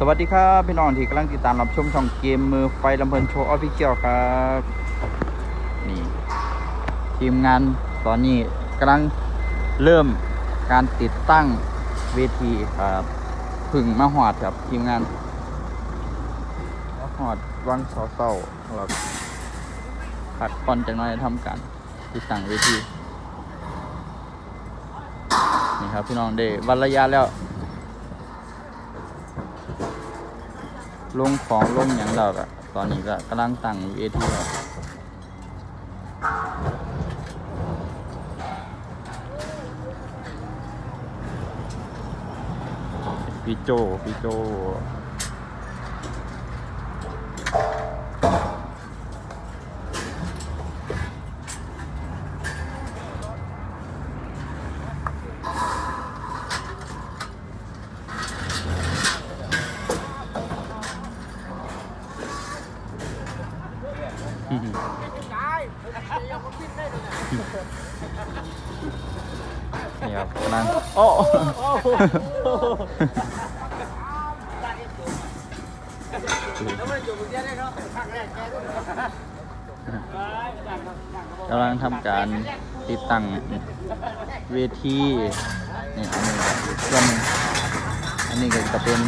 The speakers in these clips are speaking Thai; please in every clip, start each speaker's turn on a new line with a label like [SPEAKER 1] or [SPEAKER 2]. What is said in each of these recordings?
[SPEAKER 1] สวัสดีครับพี่น้องที่กำลังติดตามรับชมช่องเกมมือไฟลำเพลินโชว์ออฟฟิเชียลครับนี่ทีมงานตอนนี้กำลังเริ่มการติดตั้งเวทีครับพึ่งมาหอดครับทีมงานมาหอดวังเสาเสาๆครับผัดก่อนจากน้อยทำการติดตั้งเวทีนี่ครับพี่น้องเดวันระยะแล้ว ลงของลงอย่างเราอะตอนนี้ก็กำลังตั้งเวทีครับพี่โจพี่โจ นี่ครับกำลังโอ้ กำลังทำการติดตั้งเวทีนี่อันนี้ส่วนอันนี้ก็จะเป็น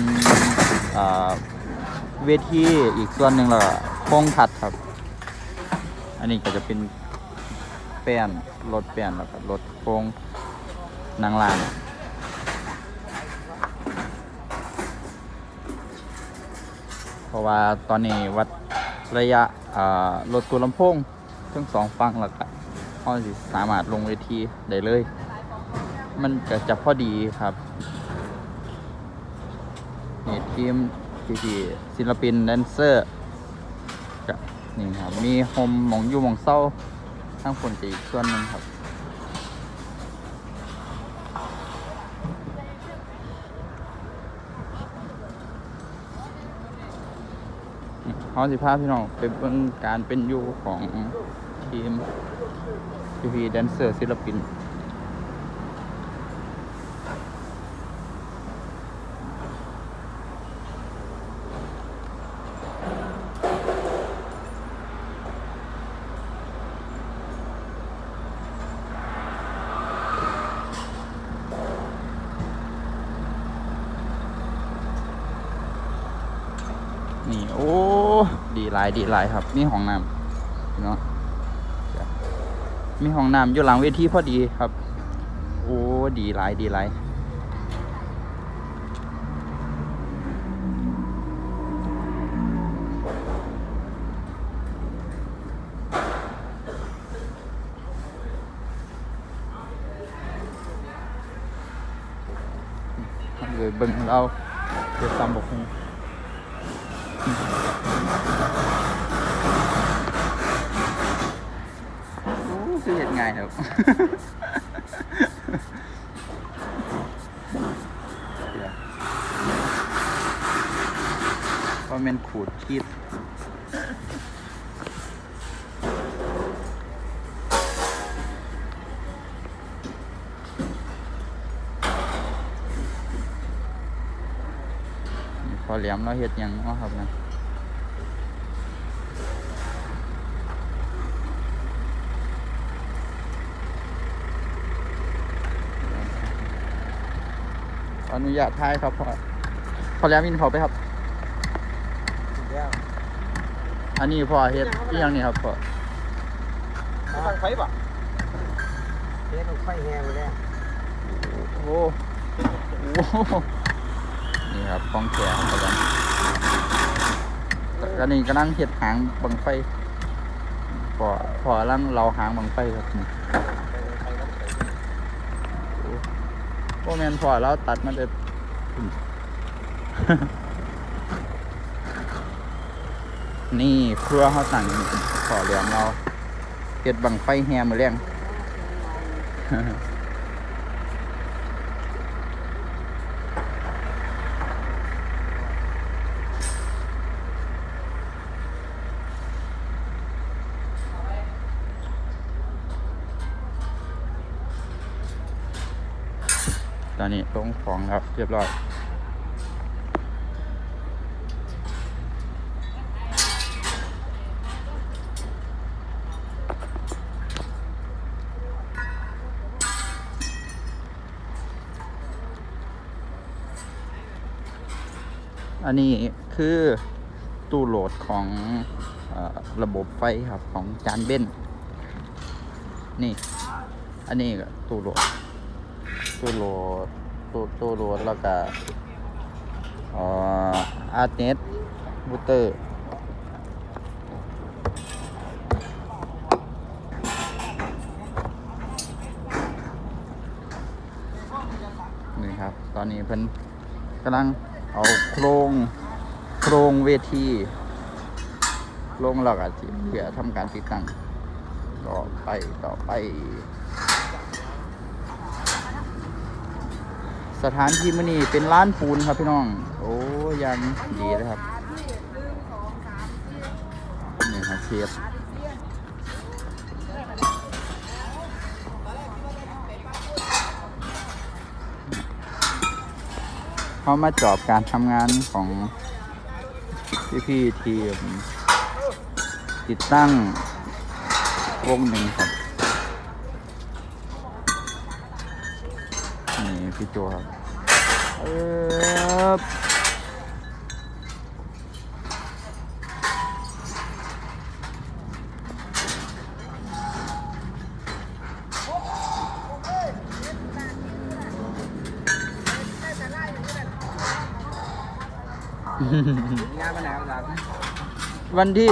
[SPEAKER 1] เวทีอีกส่วนหนึ่งล้วก็โครงถัดครับ อันนี้ก็จะเป็นแป้นรถแป้นแล้วก็รถโครงนางลานเพราะว่าตอนนี้วัดระยะรถตัวลำโพงทั้งสองฝั่งแล้วก็เขาสิสามารถลงเวทีได้เลย มันก็จะพอดีครับนี่ทีมพี่ศิลปินแดนเซอร์ก็ นี่ครับ มีโฮมหมองอยู่หมองเศร้าทั้งคนจะอีกส่วนหนึ่งครับ เขาสิภาพี่น้องเปเบิ่งการเป็นอยู่ของทีมพีพีแดนเซอร์ศิลปิน นี่โอ้ดีหลายดีหลายครับ มีห้องน้ำเนาะมีห้องน้ำอยู่หลังเวทีพอดีครับ โอ้ดีหลายดีหลายเลยเบิ่งเราเดี๋ยวตามบอกให้ โอ้คือเห็นไงายครับว่าเป็นขูดคีด อเหลี่ยมเราเห็ดหยังเนาะครับนะขออนุญาตถ่ายครับพอพอแล้วมินเขาไปครับ อันนี้พอเฮ็ดอีหยังนี่ครับพอ
[SPEAKER 2] ตั้งไฟป่ะเทนไฟแห้งไปแล้ว
[SPEAKER 1] โอ้โหโอ้โห นี่ครับกองแขนครับผมอันนี้กำลังเฮ็ดหางบังไฟพอพอกำลังเราหางบังไฟครับนี่โอ้แมนพอแล้วตัดมาเด็ดนี่ครัวเขาสั่งขอเหลือมเราเฮ็ดบังไฟแฮมือเลี้ยง ตอนนี้ลงของแล้วเรียบร้อยอันนี้คือตู้โหลดของอระบบไฟครับของจานเบนนี่ อันนี้ก็ตู้โหลด ตู้โหลดตู้ตู้โหลดแล้วก็อ่ออาร์เน็ตบูเตอร์นี่ครับ ตอนนี้เพิ่นกำลังเอาโครงโครงเวทีลงแล้วก็สิเพื่อทำการติดตั้งต่อไปต่อไป สถานที่มื้อนี้เป็นร้านปูนครับพี่น้อง โอ้ยังดีเลยครับนี่ครับเชฟเขามาจอบการทำงานของพี่ๆทีมติดตั้งวงหนึ่งครับ นี่พี่โจครับเออ
[SPEAKER 2] งานมาไหนครับ
[SPEAKER 1] วันที่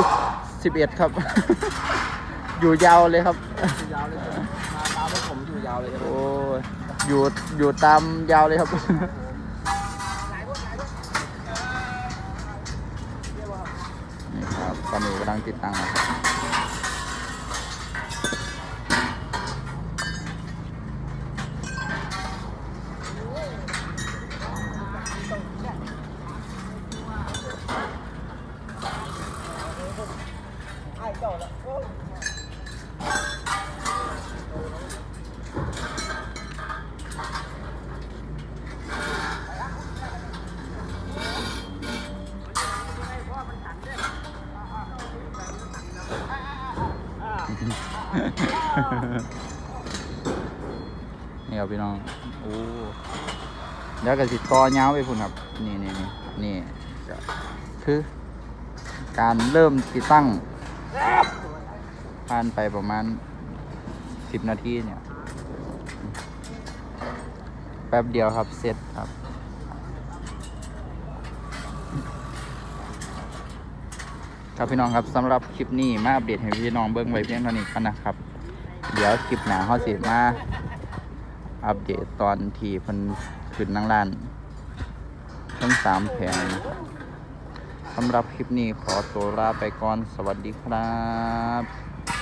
[SPEAKER 1] 11 ครับ อยู่ยาวเลยครับ
[SPEAKER 2] ยาวเลยมาตามพวกผมอยู่ยาวเลยใช่ไหม
[SPEAKER 1] โอยู่อยู่ตามยาวเลยครับนี่ครับตอนนี้กำลังติดตั้งนะครับ
[SPEAKER 2] ไอ้เนี่
[SPEAKER 1] ครับพี่น้อง โอ้เดี๋ยวก็สิต่อยาไปพุ่นครับ นี่นี่นี่นี่คือ การเริ่มติดตั้ง ผ่านไปประมาณสิบนาทีเนี่ย แป๊บเดียวครับ เสร็จครับ ครับพี่น้องครับสำหรับคลิปนี้มาอัปเดตให้พี่น้องเบิ้งไว้เพียงเท่านี้กันนะครับ เดี๋ยวคลิปหน้าเขาสิมาอัปเดตตอนที่พันขึ้นนั่งร้านทั้งสามแผงสำหรับคลิปนี้ขอตัวลาไปก่อนสวัสดีครับ